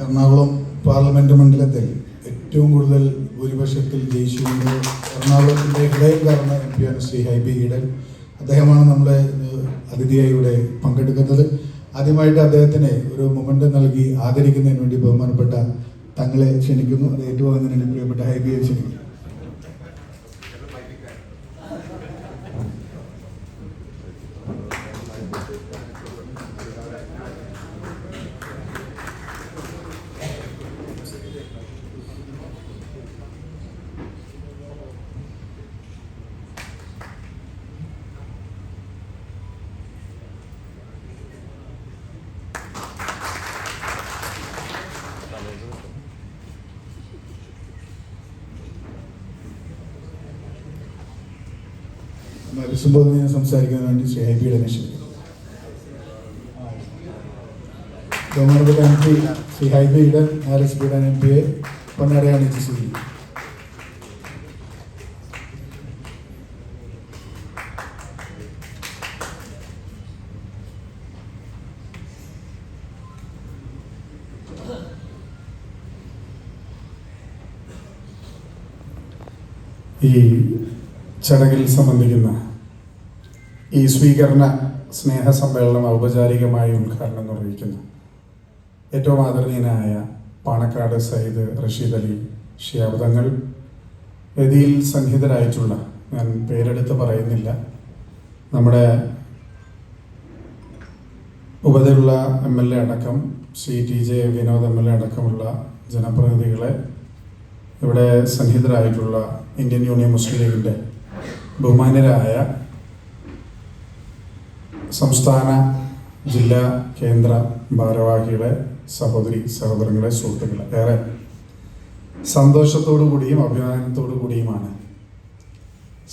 Ernakulam parliament മണ്ഡലത്തിൽ ഏറ്റവും കൂടുതൽ ഭൂരിപക്ഷത്തിൽ ജയിച്ചുകൊണ്ട് എറണാകുളത്തിന്റെ ഹൃദയം കയറുന്ന എം പിയാണ് ശ്രീ ഹൈബി ഈഡൻ. അദ്ദേഹമാണ് നമ്മളെ അതിഥിയായി ഇവിടെ പങ്കെടുക്കുന്നത്. ആദ്യമായിട്ട് അദ്ദേഹത്തിന് ഒരു മൊമെന്റ് നൽകി ആദരിക്കുന്നതിന് വേണ്ടി ബഹുമാനപ്പെട്ട തങ്ങളെ ക്ഷണിക്കുന്നു. അത് ഏറ്റുവാങ്ങുന്നതിന് അങ്ങനെ പ്രിയപ്പെട്ട ഹൈബിയെ ക്ഷണിക്കുന്നു. അഭിസംബോധന ഞാൻ സംസാരിക്കാൻ വേണ്ടി ശ്രീ ഹൈബിയുടെ ക്ഷണിക്കുന്നു ബഹുമാനപ്പെട്ട എം പി ശ്രീ ഹൈബിയുടെ ആർ എസ് എം പിയെ ഈ ചടങ്ങിൽ സംബന്ധിക്കുന്ന ഈ സ്വീകരണ സ്നേഹ സമ്മേളനം ഔപചാരികമായി ഉദ്ഘാടനം നിർവഹിക്കുന്നു. ഏറ്റവും ആദരണീയനായ പാണക്കാട് സയ്യിദ് റഷീദ് അലി ഷിയാബ്ദങ്ങൾ വേദിയിൽ സംഹിതരായിട്ടുള്ള ഞാൻ പേരെടുത്ത് പറയുന്നില്ല. നമ്മുടെ ഉപതിലുള്ള എം എൽ എ അടക്കം C T J Vinod M L A അടക്കമുള്ള ജനപ്രതിനിധികളെ ഇവിടെ സന്നിഹിതരായിട്ടുള്ള ഇന്ത്യൻ യൂണിയൻ മുസ്ലിം ലീഗിന്റെ ബഹുമാന്യരായ സംസ്ഥാന ജില്ലാ കേന്ദ്ര ഭാരവാഹികളെ സഹോദരി സഹോദരങ്ങളെ സുഹൃത്തുക്കളെ. ഏറെ സന്തോഷത്തോടു കൂടിയും അഭിമാനത്തോടു കൂടിയുമാണ്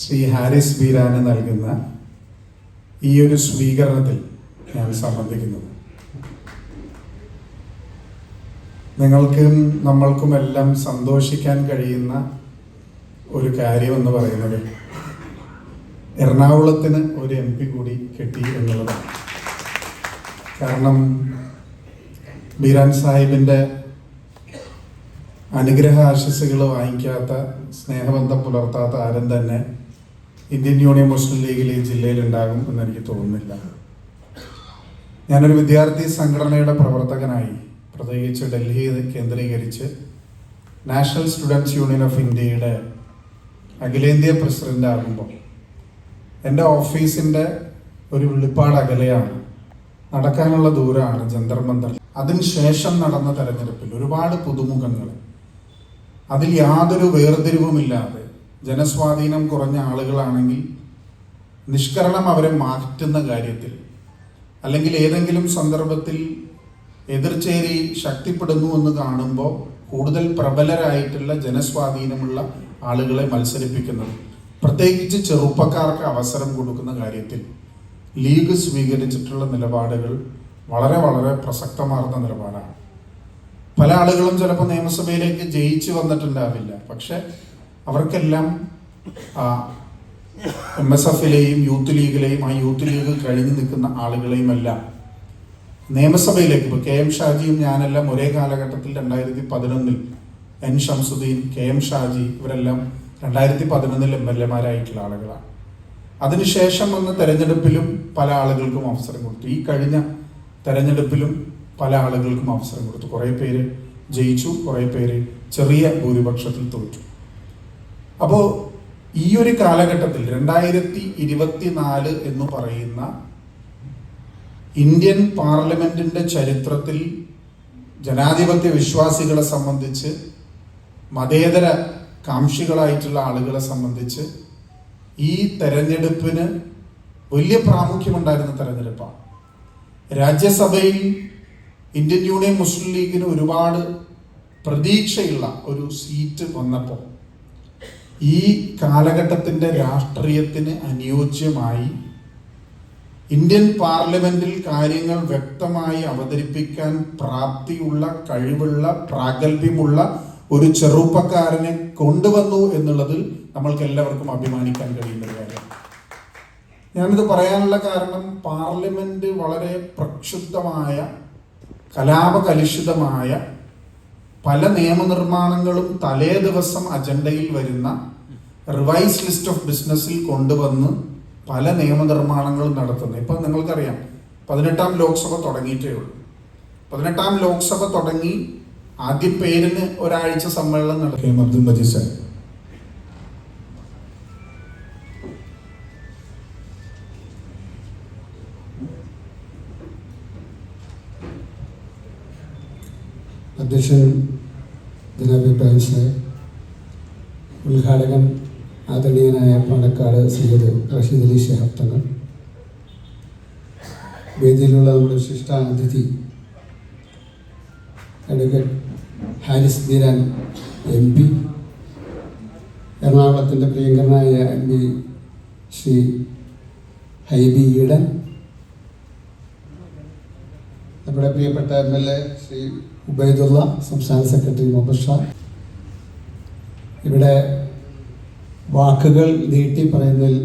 ശ്രീ ഹാരിസ് ബീരാന് നൽകുന്ന ഈ ഒരു സ്വീകരണത്തിൽ ഞാൻ സംബന്ധിക്കുന്നത്. നിങ്ങൾക്കും നമ്മൾക്കും എല്ലാം സന്തോഷിക്കാൻ കഴിയുന്ന ഒരു കാര്യമെന്ന് പറയുന്നത് എറണാകുളത്തിന് ഒരു എം പി കൂടി കിട്ടി എന്നുള്ളതാണ്. കാരണം ബീരാൻ സാഹിബിന്റെ അനുഗ്രഹ ആശസ്സുകൾ വാങ്ങിക്കാത്ത സ്നേഹബന്ധം പുലർത്താത്ത ആരും തന്നെ ഇന്ത്യൻ യൂണിയൻ മുസ്ലിം ലീഗിൽ ഈ ജില്ലയിൽ ഉണ്ടാകും എന്ന് എനിക്ക് തോന്നുന്നില്ല. ഞാനൊരു വിദ്യാർത്ഥി സംഘടനയുടെ പ്രവർത്തകനായി പ്രത്യേകിച്ച് ഡൽഹി കേന്ദ്രീകരിച്ച് നാഷണൽ സ്റ്റുഡൻസ് യൂണിയൻ ഓഫ് ഇന്ത്യയുടെ അഖിലേന്ത്യാ പ്രസിഡന്റ് ആകുമ്പോൾ എന്റെ ഓഫീസിന്റെ ഒരു വെളിപ്പാട് അകലെയാണ്. നടക്കാനുള്ള ദൂരമാണ് ജന്തർ മന്ദർ. അതിനുശേഷം നടന്ന തെരഞ്ഞെടുപ്പിൽ ഒരുപാട് പുതുമുഖങ്ങൾ. അതിൽ യാതൊരു വേർതിരിവുമില്ലാതെ ജനസ്വാധീനം കുറഞ്ഞ ആളുകളാണെങ്കിൽ നിഷ്കരണം അവരെ മാറ്റുന്ന കാര്യത്തിൽ അല്ലെങ്കിൽ ഏതെങ്കിലും സന്ദർഭത്തിൽ എതിർചേരി ശക്തിപ്പെടുന്നു എന്ന് കാണുമ്പോൾ കൂടുതൽ പ്രബലരായിട്ടുള്ള ജനസ്വാധീനമുള്ള ആളുകളെ മത്സരിപ്പിക്കുന്നത്. പ്രത്യേകിച്ച് ചെറുപ്പക്കാർക്ക് അവസരം കൊടുക്കുന്ന കാര്യത്തിൽ ലീഗ് സ്വീകരിച്ചിട്ടുള്ള നിലപാടുകൾ വളരെ വളരെ പ്രസക്തമാർന്ന നിലപാടാണ്. പല ആളുകളും ചിലപ്പോൾ നിയമസഭയിലേക്ക് ജയിച്ചു വന്നിട്ടുണ്ടാവില്ല. പക്ഷെ അവർക്കെല്ലാം എം എസ് എഫിലെയും യൂത്ത് ലീഗിലെയും ആ യൂത്ത് ലീഗ് കഴിഞ്ഞു നിൽക്കുന്ന ആളുകളെയും എല്ലാം നിയമസഭയിലേക്ക് ഇപ്പോൾ കെ എം ഷാജിയും ഞാനെല്ലാം ഒരേ കാലഘട്ടത്തിൽ രണ്ടായിരത്തി പതിനൊന്നിൽ N Shamsuddin K M Shaji ഇവരെല്ലാം രണ്ടായിരത്തി പതിനൊന്നിൽ എം എൽ എമാരായിട്ടുള്ള ആളുകളാണ്. അതിനുശേഷം വന്ന തെരഞ്ഞെടുപ്പിലും പല ആളുകൾക്കും അവസരം കൊടുത്തു. ഈ കഴിഞ്ഞ തെരഞ്ഞെടുപ്പിലും പല ആളുകൾക്കും അവസരം കൊടുത്തു. കുറേ പേര് ജയിച്ചു കുറേ പേര് ചെറിയ ഭൂരിപക്ഷത്തിൽ തോറ്റു. അപ്പോൾ ഈ ഒരു കാലഘട്ടത്തിൽ രണ്ടായിരത്തി ഇരുപത്തിനാല് എന്ന് പറയുന്ന ഇന്ത്യൻ പാർലമെന്റിന്റെ ചരിത്രത്തിൽ ജനാധിപത്യ വിശ്വാസികളെ സംബന്ധിച്ച് മതേതര കാംക്ഷികളായിട്ടുള്ള ആളുകളെ സംബന്ധിച്ച് ഈ തെരഞ്ഞെടുപ്പിന് വലിയ പ്രാമുഖ്യമുണ്ടായിരുന്ന തെരഞ്ഞെടുപ്പാണ്. രാജ്യസഭയിൽ ഇന്ത്യൻ യൂണിയൻ മുസ്ലിം ലീഗിന് ഒരുപാട് പ്രതീക്ഷയുള്ള ഒരു സീറ്റ് വന്നപ്പോൾ ഈ കാലഘട്ടത്തിന്റെ രാഷ്ട്രീയത്തിന് അനുയോജ്യമായി ഇന്ത്യൻ പാർലമെന്റിൽ കാര്യങ്ങൾ വ്യക്തമായി അവതരിപ്പിക്കാൻ പ്രാപ്തിയുള്ള കഴിവുള്ള പ്രാഗൽഭ്യമുള്ള ഒരു ചെറുപ്പക്കാരനെ കൊണ്ടുവന്നു എന്നുള്ളതിൽ നമ്മൾക്ക് എല്ലാവർക്കും അഭിമാനിക്കാൻ കഴിയുന്ന ഒരു കാര്യമാണ് ഞാനിത് പറയാനുള്ള കാരണം പാർലമെന്റ് വളരെ പ്രക്ഷുബ്ധമായ കലാപകലുഷിതമായ പല നിയമനിർമ്മാണങ്ങളും തലേ ദിവസം അജണ്ടയിൽ വരുന്ന റിവൈസ് ലിസ്റ്റ് ഓഫ് ബിസിനസ്സിൽ കൊണ്ടുവന്ന് പല നിയമനിർമ്മാണങ്ങളും നടത്തുന്നു. ഇപ്പം നിങ്ങൾക്കറിയാം പതിനെട്ടാം ലോക്സഭ തുടങ്ങിയിട്ടേ ഉള്ളൂ. പതിനെട്ടാം ലോക്സഭ തുടങ്ങി ആദ്യം പേരിന് ഒരാഴ്ച സമ്മേളനം നടക്കും അബ്ദുൽ മജീദ് സാഹിബ് അധ്യക്ഷൻ ജനാബ് ഇബ്രാഹിം സാഹിബ് ഉദ്ഘാടകൻ ആദരണീയനായ പാണക്കാട് സീത് റഷീദ് അലി ഷെഹബ് തങ്ങൾ. വേദിയിലുള്ള നമ്മുടെ വിശിഷ്ടാതിഥി advocate Haris Beeran M P എറണാകുളത്തിന്റെ പ്രിയങ്കരനായ എം പി ശ്രീ ഹൈബി ഈഡൻ നമ്മുടെ പ്രിയപ്പെട്ട M L A Shri Ubaidullah സംസ്ഥാന സെക്രട്ടറി മുഹമ്മദ് ഷാ. ഇവിടെ വാക്കുകൾ നീട്ടി പറയുന്നതിൽ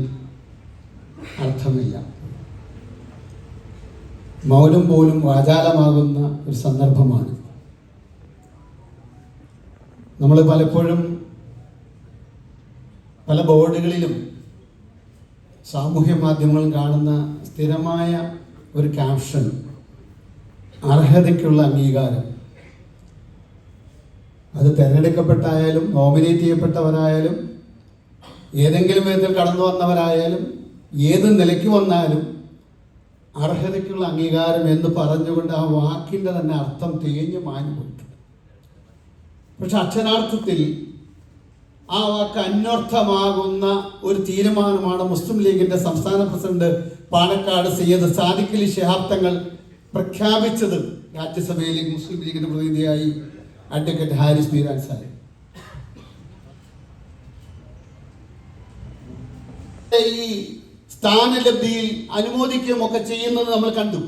അർത്ഥമില്ല. മൗനം പോലും വാചാലമാകുന്ന ഒരു സന്ദർഭമാണ്. നമ്മൾ പലപ്പോഴും പല ബോർഡുകളിലും സാമൂഹ്യ മാധ്യമങ്ങളിൽ കാണുന്ന സ്ഥിരമായ ഒരു ക്യാപ്ഷൻ അർഹതയ്ക്കുള്ള അംഗീകാരം. അത് തിരഞ്ഞെടുക്കപ്പെട്ടായാലും നോമിനേറ്റ് ചെയ്യപ്പെട്ടവരായാലും ഏതെങ്കിലും വിധത്തിൽ കടന്നു വന്നവരായാലും ഏത് നിലയ്ക്ക് വന്നാലും അർഹതയ്ക്കുള്ള അംഗീകാരം എന്ന് പറഞ്ഞുകൊണ്ട് ആ വാക്കിന്റെ തന്നെ അർത്ഥം തേഞ്ഞു മാഞ്ഞു പോയിട്ടുണ്ട് പക്ഷെ അക്ഷരാർത്ഥത്തിൽ ആ വാക്ക് അന്വർത്ഥമാകുന്ന ഒരു തീരുമാനമാണ് മുസ്ലിം ലീഗിന്റെ സംസ്ഥാന പ്രസിഡന്റ് പാലക്കാട് സയ്യദ് സാദിഖലി ശിഹാബ് തങ്ങൾ പ്രഖ്യാപിച്ചത്. രാജ്യസഭയിലെ മുസ്ലിം ലീഗിന്റെ പ്രതിനിധിയായി അഡ്വക്കേറ്റ് ഹാരിസ് മീരാൻ സാഹിബ്. ഈ സ്ഥാനലബ്ധിയിൽ അനുമോദിക്കുകയും ഒക്കെ ചെയ്യുന്നത് നമ്മൾ കണ്ടു.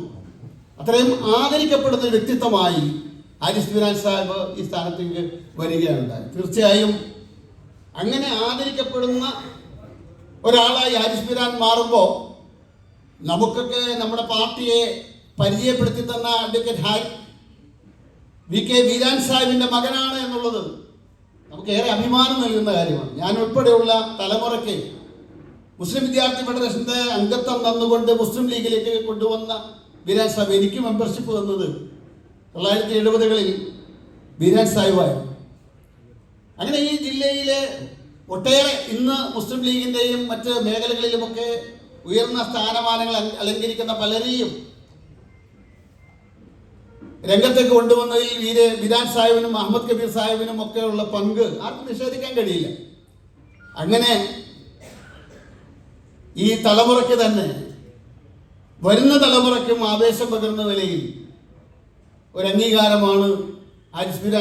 അത്രയും ആദരിക്കപ്പെടുന്ന വ്യക്തിത്വമായി ഹാരിസ് ബീരാൻ സാഹിബ് ഈ സ്ഥാനത്തേക്ക് വരികയുണ്ടായി തീർച്ചയായും അങ്ങനെ ആദരിക്കപ്പെടുന്ന ഒരാളായി ബീരാൻ മാറുമ്പോൾ നമുക്കൊക്കെ നമ്മുടെ പാർട്ടിയെ പരിചയപ്പെടുത്തി തന്ന advocate Hari V K Veeran സാഹിബിന്റെ മകനാണ് എന്നുള്ളത് നമുക്ക് ഏറെ അഭിമാനം നൽകുന്ന കാര്യമാണ്. ഞാൻ ഉൾപ്പെടെയുള്ള തലമുറയ്ക്ക് മുസ്ലിം വിദ്യാർത്ഥി ഫെഡറേഷന്റെ അംഗത്വം തന്നുകൊണ്ട് മുസ്ലിം ലീഗിലേക്ക് കൊണ്ടുവന്ന വീരാൻ സാഹിബ് എനിക്ക് മെമ്പർഷിപ്പ് തന്നത് തൊള്ളായിരത്തി എഴുപതുകളിൽ ബിരാജ് സാഹിബായി. അങ്ങനെ ഈ ജില്ലയിലെ ഒട്ടേറെ ഇന്ന് മുസ്ലിം ലീഗിന്റെയും മറ്റ് മേഖലകളിലുമൊക്കെ ഉയർന്ന സ്ഥാനമാനങ്ങൾ അല- അലങ്കരിക്കുന്ന പലരെയും രംഗത്തേക്ക് കൊണ്ടുവന്നതിൽ വീര വിരാൻ സാഹിബിനും അഹമ്മദ് കബീർ സാഹിബിനും ഒക്കെ ഉള്ള പങ്ക് ആർക്കും നിഷേധിക്കാൻ കഴിയില്ല. അങ്ങനെ ഈ തലമുറയ്ക്ക് തന്നെ വരുന്ന തലമുറയ്ക്കും ആവേശം പകരുന്ന നിലയിൽ ഒരു അംഗീകാരമാണ്. ബിരാൻ